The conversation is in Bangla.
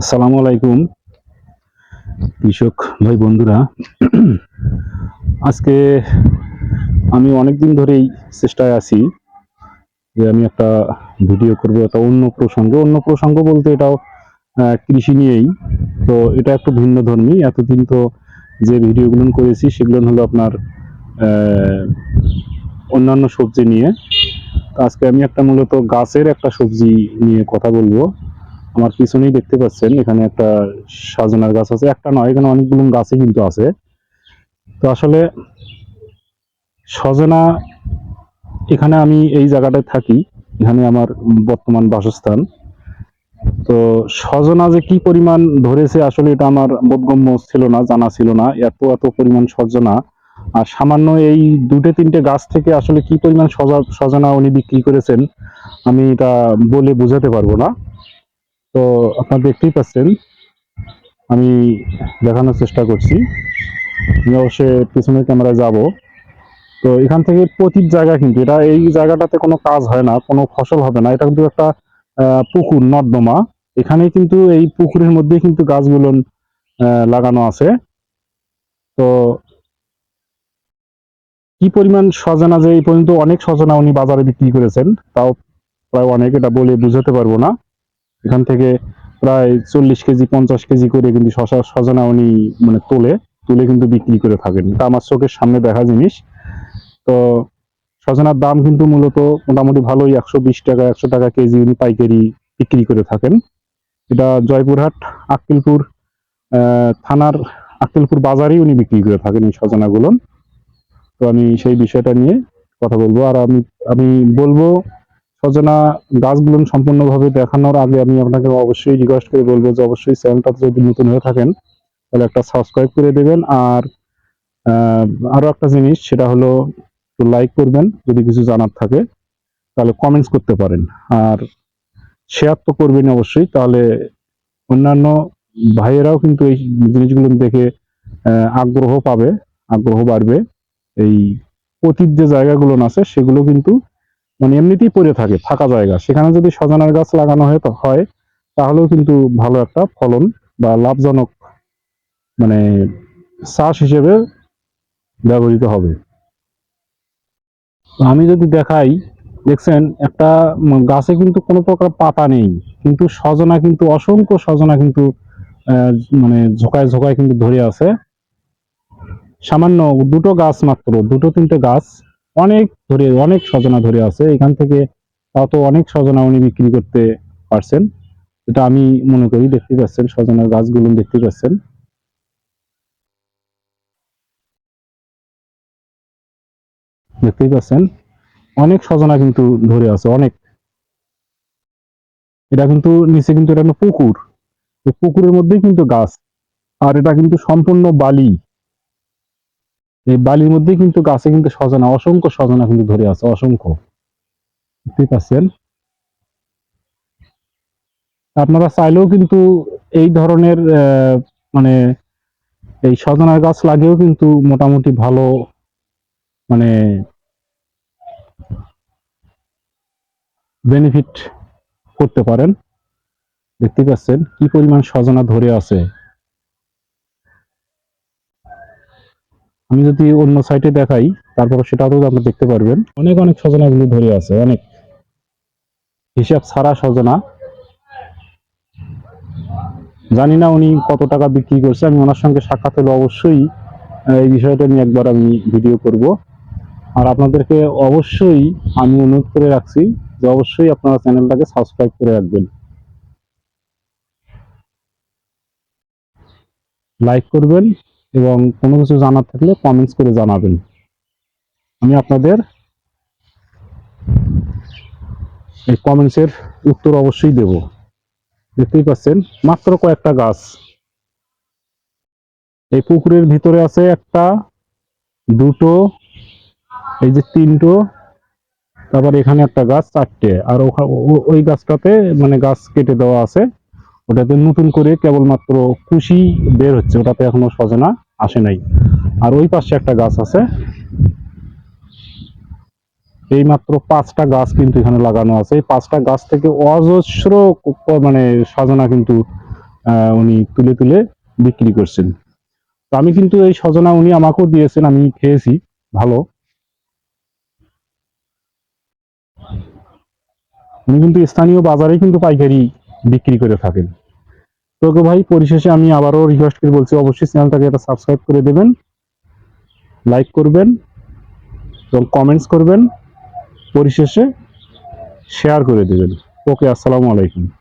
আসসালামু আলাইকুম, কৃষক ভাই বন্ধুরা। আজকে আমি অনেক দিন ধরেই চেষ্টায় আছি যে আমি একটা ভিডিও করব, একটা অন্য প্রসঙ্গে। অন্য প্রসঙ্গ বলতে এটাও কৃষি নিয়েই। তো এটা একটু ভিন্ন ধর্মী। এতদিন তো যে ভিডিওগুলো করেছি, সেগুলো হলো আপনার অন্যান্য সবজি নিয়ে। আজকে আমি একটা মূলত গাছের একটা সবজি নিয়ে কথা বলব। আমার পিছনেই দেখতে পাচ্ছেন, এখানে একটা সাজনার গাছ আছে। একটা নয়, এখানে অনেকগুলো গাছই কিন্তু আছে। তো আসলে সজনা, এখানে আমি এই জায়গাটায় থাকি, এখানে আমার বর্তমান বাসস্থান। তো সজনা যে কি পরিমাণ ধরেছে, আসলে এটা আমার বোধগম্য ছিল না, জানা ছিল না। এত এত পরিমাণ সজনা। আর সামান্য এই দুটো তিনটে গাছ থেকে আসলে কি পরিমাণ সজা- সজনা উনি বিক্রি করেছেন, আমি এটা বলে বোঝাতে পারব না। তো আপনারা দেখতেই পাচ্ছেন, আমি দেখানোর চেষ্টা করছি। আমি অবশ্যই পিছনের ক্যামেরায় যাব। তো এখান থেকে প্রতি জায়গা কিন্তু, এটা এই জায়গাটাতে কোনো কাজ হয় না, কোনো ফসল হবে না। এটা কিন্তু একটা পুকুর, নর্দমা। এখানে কিন্তু এই পুকুরের মধ্যে কিন্তু গাছগুলো লাগানো আছে। তো কি পরিমাণ সজনা যে এই পর্যন্ত অনেক সজনা উনি বাজারে বিক্রি করেছেন, তাও প্রায় অনেক, এটা বলে বুঝাতে পারব না। এখান থেকে প্রায় চল্লিশ কেজি, পঞ্চাশ কেজি করে কিন্তু শশা, সজনা উনি মানে তোলে, তুলে কিন্তু বিক্রি করে থাকেন। তা আমার চোখের সামনে দেখা জিনিস। তো সজনার দাম কিন্তু মূলত মোটামুটি ভালোই, একশো বিশ টাকা, একশো টাকা কেজি উনি পাইকারি বিক্রি করে থাকেন। এটা জয়পুরহাট, আক্কেলপুর থানার আক্কেলপুর বাজারেই উনি বিক্রি করে থাকেন এই সজনাগুলো। তো আমি সেই বিষয়টা নিয়ে কথা বলব। আর আমি আমি বলব সজনা গাছগুলো সম্পূর্ণভাবে দেখানোর আগে আমি আপনাকে অবশ্যই রিকোয়েস্ট করে বলব যে অবশ্যই চ্যানেলটাতে যদি নতুন হয়ে থাকেন, তাহলে একটা সাবস্ক্রাইব করে দেবেন। আর আরও একটা জিনিস, সেটা হলো লাইক করবেন, যদি কিছু জানার থাকে, তাহলে কমেন্টস করতে পারেন। আর শেয়ার তো করবেন অবশ্যই, তাহলে অন্যান্য ভাইয়েরাও কিন্তু এই জিনিসগুলো দেখে আগ্রহ পাবে, আগ্রহ বাড়বে। এই অতীত যে জায়গাগুলো আছে, সেগুলো কিন্তু মানে এমনিতেই পড়ে থাকে, ফাঁকা জায়গা। সেখানে যদি সজনার গাছ লাগানো হয় তাহলেও কিন্তু ভালো একটা ফলন বা লাভজনক মানে চাষ হিসেবে ব্যবহৃত হবে। আমি যদি দেখাই, দেখছেন, একটা গাছে কিন্তু কোনো প্রকার পাতা নেই, কিন্তু সজনা কিন্তু, অসংখ্য সজনা কিন্তু মানে ঝোকায় ঝোকায় কিন্তু ধরে আছে। সামান্য দুটো গাছ মাত্র, দুটো তিনটে গাছ অনেক ধরে, অনেক সজনা ধরে আছে। এখান থেকে তাও তো অনেক সজনা উনি বিক্রি করতে পারছেন। এটা আমি মনে করি, দেখতে পাচ্ছেন সজনার গাছগুলো দেখতে পাচ্ছেন। দেখতেই পাচ্ছেন, অনেক সজনা কিন্তু ধরে আছে, অনেক। এটা কিন্তু নিচে কিন্তু এটা পুকুর। পুকুরের মধ্যেই কিন্তু গাছ। আর এটা কিন্তু সম্পূর্ণ বালি। এই বালির মধ্যেই কিন্তু গাছে কিন্তু সজনা, অসংখ্য সজনা কিন্তু ধরে আছে, অসংখ্য। দেখতেই পাচ্ছেন? আপনারা চাইলেও কিন্তু এই ধরনের মানে এই সজনার গাছ লাগিয়েও কিন্তু মোটামুটি ভালো মানে বেনিফিট করতে পারেন। দেখতে পাচ্ছেন কি পরিমাণ সজনা ধরে আছে। আমি যদি অন্য সাইটে দেখাই, তারপর সেটাও আপনি দেখতে পারবেন। অনেক অনেক সজনা গুলো ধরে আছে, অনেক। হিসাব ছাড়া সজনা। জানি না উনি কত টাকা বিক্রি করছে, আমি ওনার সঙ্গে সাক্ষাৎ হলে অবশ্যই এই বিষয়টা নিয়ে একবার আমি ভিডিও করব। আর আপনাদেরকে অবশ্যই আমি অনুরোধ করে রাখছি যে অবশ্যই আপনারা চ্যানেলটাকে সাবস্ক্রাইব করে রাখবেন। লাইক করবেন এবং কোনো কিছু জানার থাকলে কমেন্টস করে জানাবেন। আমি আপনাদের এই কমেন্টসের উত্তর অবশ্যই দেব। দেখতেই পাচ্ছেন, মাত্র কয়েকটা গাছ। এই পুকুরের ভিতরে আছে একটা, দুটো, এই যে তিনটো, তারপর এখানে একটা গাছ, চারটে। আর ওই গাছটাতে মানে গাছ কেটে দেওয়া আছে। ওটাতে নতুন করে কেবলমাত্র কুশি বের হচ্ছে, ওটাতে এখনও সজনা আসে নাই। আর ওই পাশে একটা গাছ আছে। এই মাত্র পাঁচটা গাছ কিন্তু এখানে লাগানো আছে। এই পাঁচটা গাছ থেকে অজস্র মানে সজনা কিন্তু উনি তুলে তুলে বিক্রি করছেন। তো আমি কিন্তু এই সজনা উনি আমাকেও দিয়েছেন, আমি খেয়েছি, ভালো। উনি কিন্তু স্থানীয় বাজারে কিন্তু পাইকারি বিক্রি করে থাকেন। তো ভাই, পরিশেষে আমি আবারও রিকোয়েস্ট করে বলছি, অবশ্যই চ্যানেলটাকে একটা সাবস্ক্রাইব করে দেবেন লাইক করবেন এবং কমেন্টস করবেন, পরিশেষে শেয়ার করে দেবেন। ওকে আসসালামু আলাইকুম।